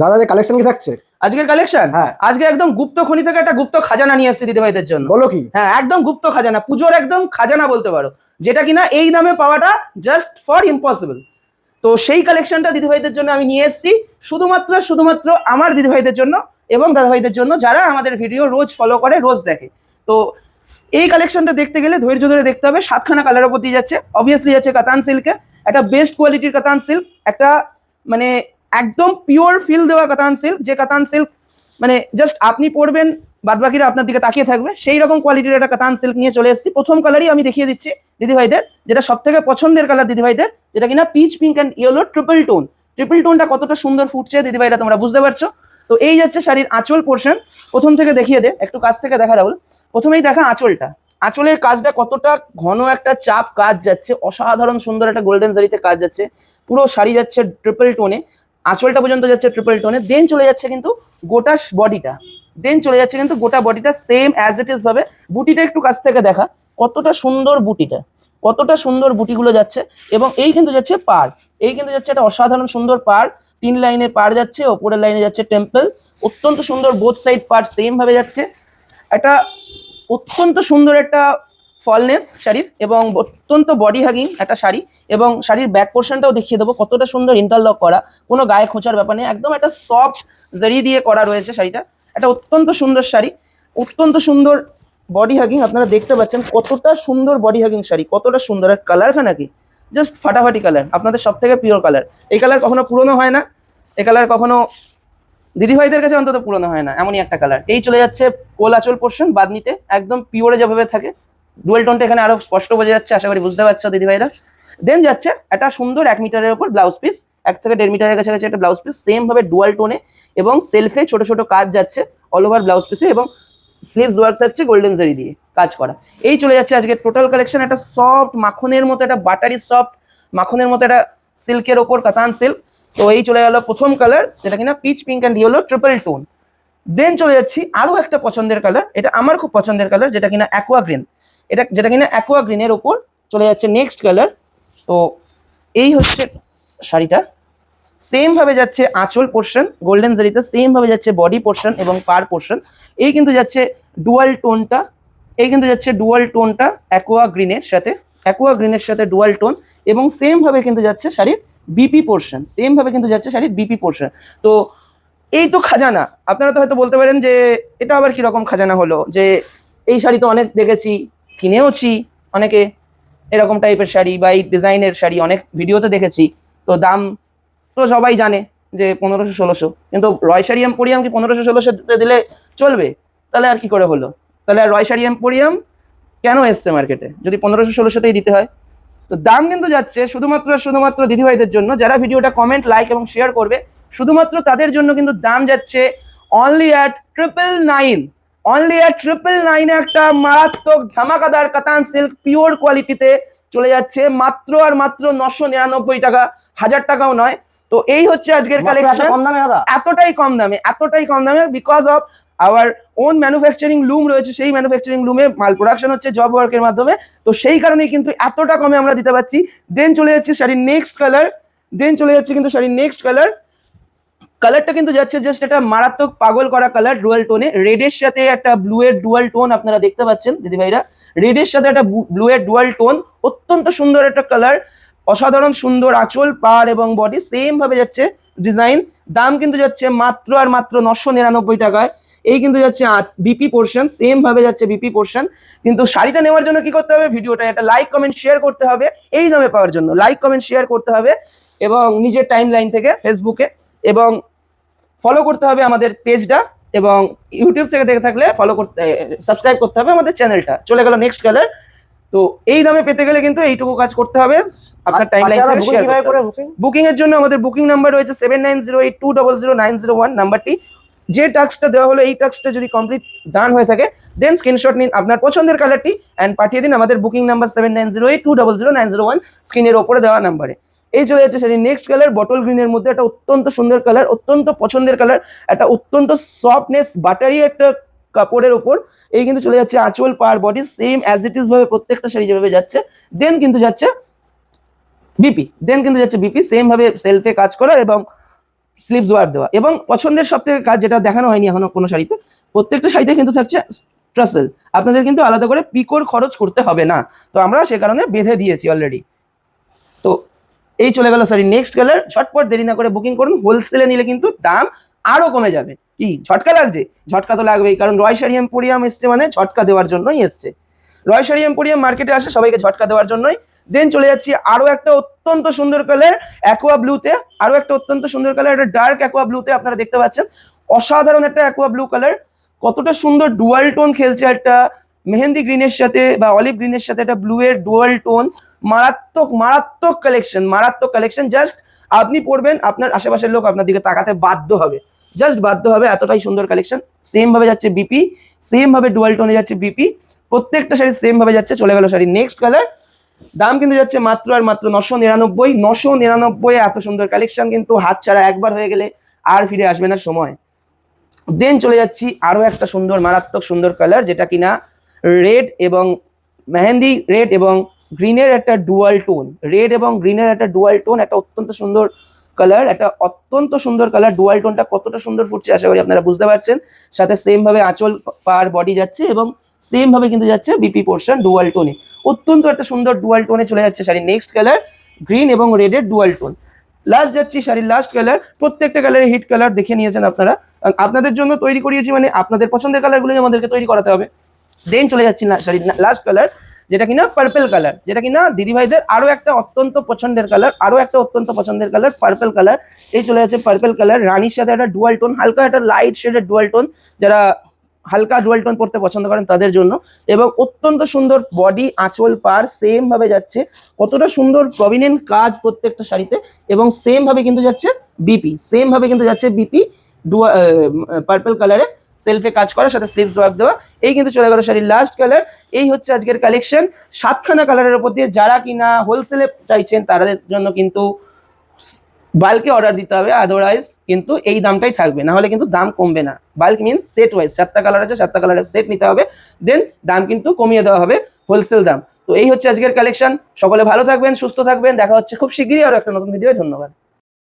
দাদা যে কালেকশন কি থাকছে? আজকের কালেকশন হ্যাঁ। আজকে একদম গুপ্ত খনি থেকে একটা গুপ্ত খাজানা নিয়ে এসেছি দিদিভাইদের জন্য। বলো কি? হ্যাঁ একদম গুপ্ত খাজানা পুজোর একদম খাজানা বলতে পারো যেটা কিনা এই দামে পাওয়াটা জাস্ট ফর ইম্পসিবল তো সেই কালেকশনটা দিদিভাইদের জন্য আমি নিয়ে এসেছি শুধুমাত্র শুধুমাত্র আমার দিদিভাইদের জন্য এবং দাদাভাইদের জন্য যারা আমাদের ভিডিও রোজ ফলো করে রোজ দেখে। তো এই কালেকশনটা দেখতে গেলে ধৈর্য ধরে দেখতে হবে সাতখানা কালারের উপর দিয়ে যাচ্ছে। অবভিয়াসলি যাচ্ছে কাতান সিল্কে একটা বেস্ট কোয়ালিটির কাতান সিল্ক একটা মানে একদম পিওর ফিল দেওয়া কাতান সিল্ক যে কাতান সিল্ক মানে জাস্ট আপনি পরবেন, বাদবাকিরা আপনার দিকে তাকিয়ে থাকবে, সেই রকম কোয়ালিটির একটা কাতান সিল্ক নিয়ে চলে এসেছি। প্রথম কালারই আমি দেখিয়ে দিচ্ছি দিদিভাইদের, যেটা সব থেকে পছন্দের কালার দিদিভাইদের, যেটা কিনা peach pink and yellow triple tone triple টোনটা কতটা সুন্দর ফুটছে দিদিভাইরা তোমরা বুঝতে পারছ? তো এই যাচ্ছে শাড়ির আঁচল পোর্শন প্রথম থেকে দেখিয়ে দে, একটু কাছ থেকে দেখা রাহুল। প্রথমেই দেখা আঁচলটা। আঁচলের কাজটা কতটা ঘন একটা চাপ কাজ যাচ্ছে, অসাধারণ সুন্দর একটা গোল্ডেন জারিতে কাজ যাচ্ছে। পুরো শাড়ি যাচ্ছে ট্রিপল টোনে আঁচলটা পর্যন্ত যাচ্ছে ট্রিপল টোনে দেন চলে যাচ্ছে কিন্তু গোটা বডিটা দেন চলে যাচ্ছে কিন্তু গোটা বডিটা সেম অ্যাজ ইট ইজ ভাবে। বুটিটা একটু কাছ থেকে দেখা, কতটা সুন্দর বুটিটা, কতটা সুন্দর বুটিগুলো যাচ্ছে, এবং এই কিন্তু যাচ্ছে পার এই কিন্তু যাচ্ছে একটা অসাধারণ সুন্দর পার তিন লাইনে পার যাচ্ছে, ওপরের লাইনে যাচ্ছে টেম্পল অত্যন্ত সুন্দর বোথ সাইড পার সেম ভাবে যাচ্ছে। একটা অত্যন্ত সুন্দর একটা ফলনেস শাড়ির এবং অত্যন্ত বডি হাগিং একটা শাড়ি এবং শাড়ির ব্যাক পোর্শনটাও দেখিয়ে দেবো কতটা সুন্দর ইন্টারলক করা। কোনো গায়ে খোঁচার ব্যাপার নেই, একদম একটা সফট জারি দিয়ে করা রয়েছে শাড়িটা। একটা অত্যন্ত সুন্দর শাড়ি, অত্যন্ত সুন্দর বডি হাগিং আপনারা দেখতে পাচ্ছেন কতটা সুন্দর বডি হাগিং শাড়ি, কতটা সুন্দর। আর কালারখানা কি জাস্ট ফাটাফাটি কালার আপনাদের সব থেকে পিওর কালার এই কালার কখনো পুরনো হয় না, এই কালার কখনো দিদিভাইদের কাছে অন্তত পুরনো হয় না, এমনই একটা কালার এই চলে যাচ্ছে কোলাচল পোর্শন বাদনিতে, একদম পিওরে যেভাবে থাকে ডুয়েল টোনটা এখানে আরও স্পষ্ট বোঝা যাচ্ছে, আশা করি বুঝতে পারছ দিদিভাইরা। দেন যাচ্ছে একটা সুন্দর এক মিটারের উপর ব্লাউজ পিস এক থেকে দেড় মিটারের কাছে একটা ব্লাউজ পিস সেম ভাবে ডুয়াল টোনে এবং সেলফে ছোট ছোট কাজ যাচ্ছে অল ওভার ব্লাউজ পিসে এবং স্লিভস ওয়ার্ক থাকছে গোল্ডেন জারি দিয়ে কাজ করা। এই চলে যাচ্ছে আজকে টোটাল কালেকশন একটা সফট মাখনের মতো, একটা বাটারি সফট মাখনের মতো, একটা সিল্কের ওপর কাতান সিল্ক তো এই চলে গেল প্রথম কালার যেটা কিনা peach pink and yellow triple tone then চলে যাচ্ছি আরও একটা পছন্দের কালার এটা আমার খুব পছন্দের কালার যেটা কিনা অ্যাকোয়া গ্রিন এটা, যেটা কিনা অ্যাকোয়া গ্রিনের ওপর চলে যাচ্ছে নেক্সট কালার তো এই হচ্ছে শাড়িটা। সেম ভাবে যাচ্ছে আঁচল পোর্শন গোল্ডেন জারিতে সেম ভাবে যাচ্ছে বডি পোর্শন এবং পার পোর্শন এই কিন্তু যাচ্ছে ডুয়াল টোনটা এই কিন্তু যাচ্ছে ডুয়াল টোনটা অ্যাকোয়া গ্রিনের সাথে অ্যাকোয়া গ্রিনের সাথে ডুয়াল টোন এবং সেম ভাবে কিন্তু যাচ্ছে শাড়ির বিপি পোর্শন সেম ভাবে কিন্তু যাচ্ছে শাড়ির বিপি পোর্শন তো এই তো খাজানা। আপনারা তো হয়তো বলতে পারেন যে, এটা আবার কীরকম খাজানা হলো? যে এই শাড়ি তো অনেক দেখেছি, কিনেওছি, অনেকে এরকম টাইপের শাড়ি বা এই ডিজাইনের শাড়ি অনেক ভিডিওতে দেখেছি। তো দাম তো সবাই জানে যে পনেরোশো, ষোলোশো। কিন্তু রয় শাড়ি এম্পোরিয়াম কি পনেরোশো, ষোলোশো দিলে চলবে? তাহলে আর কি করে হলো? তাহলে আর রয় শাড়ি এম্পোরিয়াম কেন এসছে মার্কেটে যদি পনেরোশো, ষোলোশোতেই দিতে হয়। তো দাম কিন্তু যাচ্ছে শুধুমাত্র শুধুমাত্র দিদিভাইদের জন্য। যারা ভিডিওটা কমেন্ট লাইক এবং শেয়ার করবে শুধুমাত্র তাদের জন্য কিন্তু দাম যাচ্ছে only at triple nine only at triple নাইনে একটা মারাত্মক ধামাকাদার কাতান সিল্ক পিওর কোয়ালিটিতে চলে যাচ্ছে মাত্র আর মাত্র নশো নিরানব্বই টাকা হাজার টাকাও নয়। তো এই হচ্ছে আজকের কালেকশন কম দামে এতটাই কম দামে এতটাই কম দামে because of our own manufacturing loom রয়েছে সেই ম্যানুফ্যাকচারিং লুমে মাল প্রোডাকশন হচ্ছে জব ওয়ার্কের মাধ্যমে। তো সেই কারণেই কিন্তু এতটা কমে আমরা দিতে পারছি। দেন চলে যাচ্ছে শাড়ির নেক্সট কালার দেন চলে যাচ্ছে কিন্তু শাড়ির নেক্সট কালার কালারটা কিন্তু যাচ্ছে জাস্ট একটা মারাত্মক পাগল করা কালার ডুয়াল টোনে রেডের সাথে একটা ব্লু এর ডুয়াল টোন আপনারা দেখতে পাচ্ছেন, দিদি ভাইরা। রেডের সাথে একটা ব্লু এর ডুয়াল টোন অত্যন্ত সুন্দর একটা কালার অসাধারণ সুন্দর আঁচল পার এবং বডি সেম ভাবে যাচ্ছে ডিজাইন দাম কিন্তু যাচ্ছে মাত্র আর মাত্র নশো নিরানব্বই টাকায়। এই কিন্তু যাচ্ছে বিপি পোর্শন সেম ভাবে যাচ্ছে বিপি পোর্শন কিন্তু শাড়িটা নেওয়ার জন্য কি করতে হবে ভিডিওটা একটা লাইক কমেন্ট শেয়ার করতে হবে। এই দামে পাওয়ার জন্য লাইক কমেন্ট শেয়ার করতে হবে এবং নিজের টাইম লাইন থেকে ফেসবুকে এবং ফলো করতে হবে আমাদের পেজটা এবং ইউটিউব থেকে দেখে থাকলে ফলো করতে সাবস্ক্রাইব করতে হবে আমাদের চ্যানেলটা চলে গেল নেক্সট কালার তো এই দামে পেতে গেলে কিন্তু এইটুকু কাজ করতে হবে। আপনার টাইম লাইন বুকিং এর জন্য আমাদের বুকিং নাম্বার রয়েছে seven nine zero eight two double zero nine zero one নাম্বারটি যে টাস্কটা দেওয়া হলো এই টাস্কটা যদি কমপ্লিট ডান হয়ে থাকে দেন স্ক্রিনশট নিন আপনার পছন্দের কালারটি অ্যান্ড পাঠিয়ে দিন আমাদের booking number seven nine zero eight two double zero nine zero one স্ক্রিনের ওপরে দেওয়া নাম্বারে এই চলে যাচ্ছে সেটি নেক্সট কালার বটল গ্রিনের মধ্যে একটা অত্যন্ত সুন্দর কালার অত্যন্ত পছন্দের কালার একটা অত্যন্ত সফটনেস বাটারি একটা কাপড়ের ওপর। এই কিন্তু চলে যাচ্ছে আঁচল per body same as it is ভাবে প্রত্যেকটা শাড়ি যেভাবে যাচ্ছে। দেন কিন্তু যাচ্ছে বিপি দেন কিন্তু যাচ্ছে বিপি সেম ভাবে সেলফে কাজ করা এবং স্লিভস ওয়ার্ক দেওয়া। এবং পছন্দের সব থেকে কাজ যেটা দেখানো হয়নি এখনও কোনো শাড়িতে, প্রত্যেকটা শাড়িতে কিন্তু থাকছে ট্রাসেল আপনাদের কিন্তু আলাদা করে পিকোর খরচ করতে হবে না। তো আমরা সে কারণে বেঁধে দিয়েছি অলরেডি তো এই চলে গেল সরি নেক্সট কালার ঝটপট দেরি না করে বুকিং করুন হোলসেলে নিলে কিন্তু দাম আরও কমে যাবে। কি? ঝটকা লাগছে? ঝটকা তো লাগবেই, কারণ রয় শাড়ি এম্পোরিয়াম এসছে মানে ঝটকা দেওয়ার জন্যই এসছে। রয় শাড়ি এম্পোরিয়াম মার্কেটে আসে, সবাইকে ঝটকা দেওয়ার জন্যই। দেন চলে যাচ্ছি, আরও একটা অত্যন্ত সুন্দর কালার অ্যাকোয়া ব্লুতে আরও একটা অত্যন্ত সুন্দর কালার একটা ডার্ক অ্যাকোয়া ব্লুতে আপনারা দেখতে পাচ্ছেন। অসাধারণ একটা অ্যাকোয়া ব্লু কালার কতটা সুন্দর ডুয়াল টোন খেলছে একটা। মেহেন্দি গ্রিনের সাথে বা অলিভ গ্রিনের সাথে একটা ব্লু এর ডুয়াল টোন মারাত্মক মারাত্মক কালেকশন মারাত্মক কালেকশন জাস্ট আপনি পড়বেন আপনার আশেপাশের লোক আপনার দিকে তাকাতে বাধ্য হবে। জাস্ট বাধ্য হবে, এতটাই সুন্দর কালেকশন সেম ভাবে যাচ্ছে বিপি সেম ভাবে ডুয়াল টোনে যাচ্ছে বিপি প্রত্যেকটা শাড়ি সেম ভাবে যাচ্ছে, চলে গেল শাড়ি নেক্সট কালার দাম কিন্তু যাচ্ছে মাত্র আর মাত্র নশো নিরানব্বই নশো নিরানব্বই এত সুন্দর কালেকশন কিন্তু হাত ছাড়া একবার হয়ে গেলে আর ফিরে আসবে না সময়। দেন চলে যাচ্ছি আরও একটা সুন্দর, মারাত্মক সুন্দর কালার যেটা কিনা রেড এবং মেহেন্দি রেড এবং গ্রিনের একটা ডুয়াল টোন রেড এবং গ্রিনের একটা ডুয়াল টোন একটা অত্যন্ত সুন্দর কালার একটা অত্যন্ত সুন্দর কালার ডুয়াল টোনটা কতটা সুন্দর ফুটছে আশা করি আপনারা বুঝতে পারছেন। সাথে সেম ভাবে আঁচল পার বডি যাচ্ছে এবং সেম ভাবে কিন্তু যাচ্ছে বিপি পোর্শন ডুয়াল টোনে অত্যন্ত একটা সুন্দর ডুয়াল টোনে চলে যাচ্ছে শাড়ি নেক্সট কালার গ্রিন এবং রেডের ডুয়াল টোন লাস্ট যাচ্ছি শাড়ির লাস্ট কালার প্রত্যেকটা কালারে হিট কালার দেখে নিয়েছেন আপনারা। আপনাদের জন্য তৈরি করিয়েছি মানে আপনাদের পছন্দের কালারগুলোই আমাদেরকে তৈরি করাতে হবে। দেন চলে যাচ্ছি না শাড়ির লাস্ট কালার যেটা কিনা পার্পেল কালার যেটা কিনা দিদিভাইদের আরও একটা অত্যন্ত পছন্দের কালার আরও একটা অত্যন্ত পছন্দের কালার পার্পেল কালার এই চলে যাচ্ছে পার্পেল কালার রানীর সাথে একটা ডুয়াল টোন হালকা একটা লাইট শেডের ডুয়াল টোন যারা হালকা ডুয়াল টোন পড়তে পছন্দ করেন তাদের জন্য, এবং অত্যন্ত সুন্দর বডি আঁচল পার সেম ভাবে যাচ্ছে, কতটা সুন্দর প্রভিনেন্ট কাজ প্রত্যেকটা শাড়িতে, এবং সেম ভাবে কিন্তু যাচ্ছে বিপি সেম ভাবে কিন্তু যাচ্ছে বিপি ডুয়া পার্পেল কালারে সেলফে কাজ করা সাথে স্লিভস ওয়ার্ক দেওয়া, এই কিন্তু চলে গেল শাড়ির লাস্ট কালার এই হচ্ছে আজকের কালেকশন সাতখানা কালারের উপর দিয়ে যারা কিনা হোলসেলে চাইছেন, তাদের জন্য কিন্তু বাল্কে অর্ডার দিতে হবে। আদারওয়াইজ কিন্তু এই দামটাই থাকবে। না হলে কিন্তু দাম কমবে না। বাল্ক মিনস সেট ওয়াইজ সাতটা কালার আছে, সাতটা কালারের সেট নিতে হবে। দেন দাম কিন্তু কমিয়ে দেওয়া হবে হোলসেল দাম। তো এই হচ্ছে আজকের কালেকশন সকলে ভালো থাকবেন, সুস্থ থাকবেন। দেখা হচ্ছে খুব শিগগিরই আরও একটা নতুন ভিডিও ধন্যবাদ।